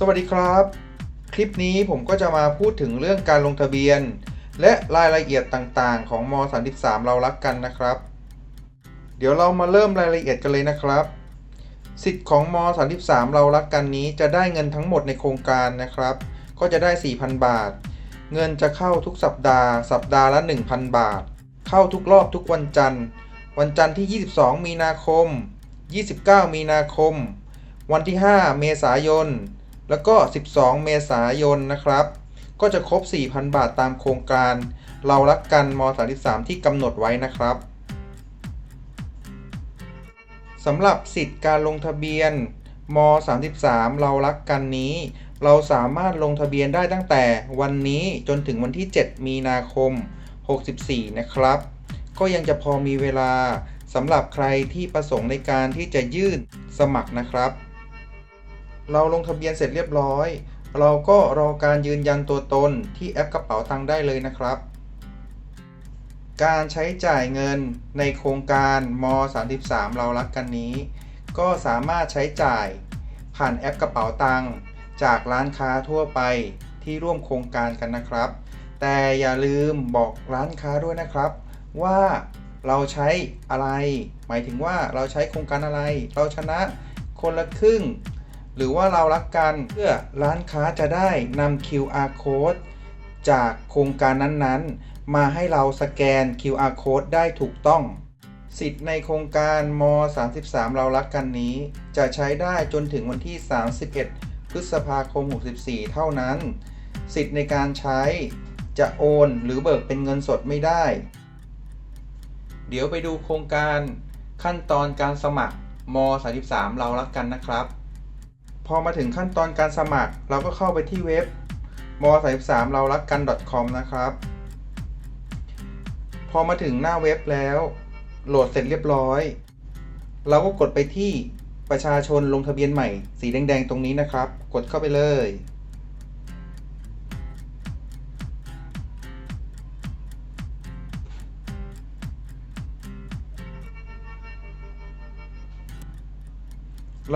สวัสดีครับ คลิปนี้ผมก็จะมาพูดถึงเรื่องการลงทะเบียน และรายละเอียดต่างๆ ของม 33 เรารักกันนะครับ เดี๋ยวเรามาเริ่มรายละเอียดกันเลยนะครับ สิทธิ์ของม 33 เรารักกันนี้จะได้เงินทั้งหมดในโครงการนะครับ ก็จะได้ 4,000 บาท เงินจะเข้าทุกสัปดาห์ สัปดาห์ละ 1,000 บาท เข้าทุกรอบทุกวันจันทร์ วันจันทร์ที่ 22 มีนาคม 29 มีนาคม วันที่ 5 เมษายน แล้วก็ 12 เมษายนนะครับ ก็จะครบ 4,000 บาทตามโครงการ เรารักกันม 33 ที่กำหนดไว้นะครับสำหรับสิทธิ์การลงทะเบียนม 33 เรารักกันนี้ เราสามารถลงทะเบียนได้ตั้งแต่วันนี้จนถึงวันที่ 7 มีนาคม 64 นะครับ ก็ยังจะพอมีเวลาสำหรับใครที่ประสงค์ในการที่จะยื่นสมัครนะครับ เราลงทะเบียนเสร็จเรียบร้อย เราก็รอการยืนยันตัวตนที่แอปกระเป๋าตังค์ได้เลยนะครับ การใช้จ่ายเงินในโครงการม 33 เรารักกันนี้ ก็สามารถใช้จ่ายผ่านแอปกระเป๋าตังค์จากร้านค้าทั่วไปที่ร่วมโครงการกันนะครับ แต่อย่าลืมบอกร้านค้าด้วยนะครับ ว่าเราใช้อะไร หมายถึงว่าเราใช้โครงการอะไร เราชนะคนละครึ่ง หรือว่าเรารักกันเพื่อร้านค้าจะได้นำ QR code จากโครงการนั้นๆ มาให้เราสแกน QR code ได้ถูกต้อง สิทธิ์ในโครงการม 33 เรารักกันนี้ จะใช้ได้จนถึงวันที่ 31 พฤษภาคม 64 เท่านั้น สิทธิ์ในการใช้จะโอนหรือเบิกเป็นเงินสดไม่ได้ เดี๋ยวไปดูโครงการขั้นตอนการสมัครม 33 เรารักกันนะครับ พอมาถึงขั้นตอนการสมัคร เราก็เข้าไปที่เว็บม33เรารักกัน .com นะครับ พอมาถึงหน้าเว็บแล้ว โหลดเสร็จเรียบร้อย เราก็กดไปที่ประชาชนลงทะเบียนใหม่ สีแดงๆ ตรงนี้นะครับ กดเข้าไปเลย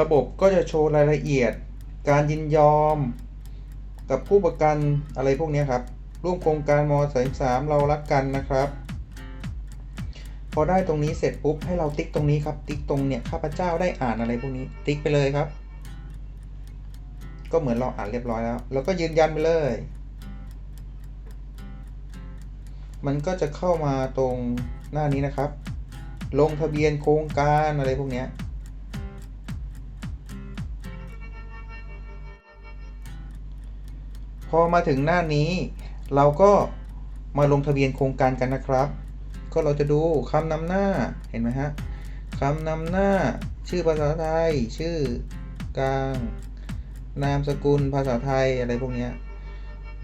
ระบบก็จะโชว์รายละเอียด การยินยอม กับผู้ประกันอะไรพวกนี้ครับ ร่วมโครงการม33เรารักกันนะครับ พอได้ตรงนี้เสร็จปุ๊บให้เราติ๊กตรงนี้ครับ ติ๊กตรงเนี่ยข้าพเจ้าได้อ่านอะไรพวกนี้ ติ๊กไปเลยครับ ก็เหมือนเราอ่านเรียบร้อยแล้ว แล้วก็ยืนยันไปเลย มันก็จะเข้ามาตรงหน้านี้นะครับ ลงทะเบียนโครงการอะไรพวกนี้ พอมาถึงหน้านี้ เราก็มาลงทะเบียนโครงการกันนะครับ ก็เราจะดูคำนำหน้าเห็นไหมฮะคำนำหน้า ชื่อภาษาไทย ชื่อกลาง นามสกุลภาษาไทยอะไรพวกนี้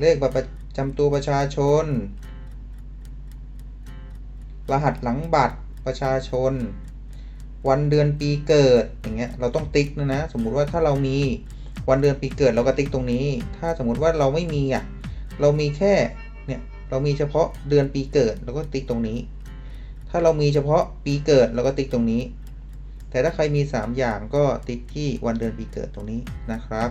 เลขบัตรประจำตัวประชาชน รหัสหลังบัตรประชาชน วันเดือนปีเกิดอย่างเงี้ยเราต้องติ๊กนะนะ สมมุติว่าถ้าเรามี วันเดือนปีเกิดเราก็ติ๊กตรงนี้ ถ้าสมมุติว่าเราไม่มีอะ เรามีแค่ เนี่ย เรามีเฉพาะเดือนปีเกิดเราก็ติ๊กตรงนี้ ถ้าเรามีเฉพาะปีเกิดเราก็ติ๊กตรงนี้ แต่ถ้าใครมี 3 อย่างก็ติ๊กที่วันเดือนปีเกิดตรงนี้นะครับ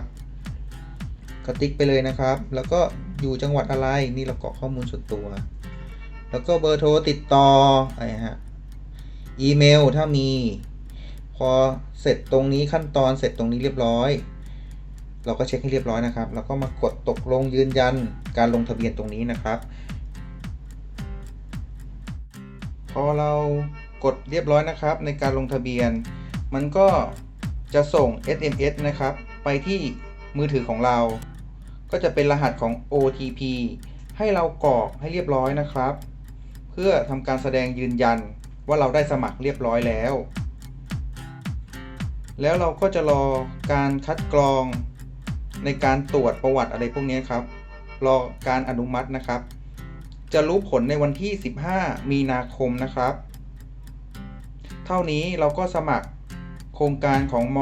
ก็ติ๊กไปเลยนะครับ แล้วก็อยู่จังหวัดอะไร นี่เรากรอกข้อมูลส่วนตัว แล้วก็เบอร์โทรติดต่ออะไรฮะ อีเมลถ้ามี พอเสร็จตรงนี้ขั้นตอนเสร็จตรงนี้เรียบร้อย เราก็เช็คให้เรียบร้อยนะครับ แล้วก็มากดตกลงยืนยันการลงทะเบียนตรงนี้นะครับ พอเรากดเรียบร้อยนะครับ ในการลงทะเบียน มันก็จะส่ง SMS นะครับ ไปที่มือถือของเรา ก็จะเป็นรหัสของ OTP ให้เรากรอกให้เรียบร้อยนะครับ เพื่อทำการแสดงยืนยันว่าเราได้สมัครเรียบร้อยแล้ว แล้วเราก็จะรอการคัดกรอง ในการตรวจประวัติอะไรพวกนี้ครับ รอการอนุมัตินะครับ จะรู้ผลในวันที่ 15 มีนาคมนะครับ เท่านี้เราก็สมัครโครงการของม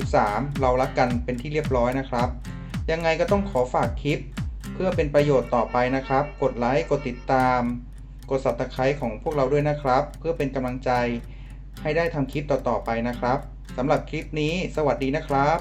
33 เรารักกันเป็นที่เรียบร้อยนะครับ ยังไงก็ต้องขอฝากคลิปเพื่อเป็นประโยชน์ต่อไปนะครับ กดไลค์ กดติดตาม กด subscribe ของพวกเราด้วยนะครับ เพื่อเป็นกำลังใจให้ได้ทำคลิปต่อๆไปนะครับสำหรับคลิปนี้ สวัสดีนะครับ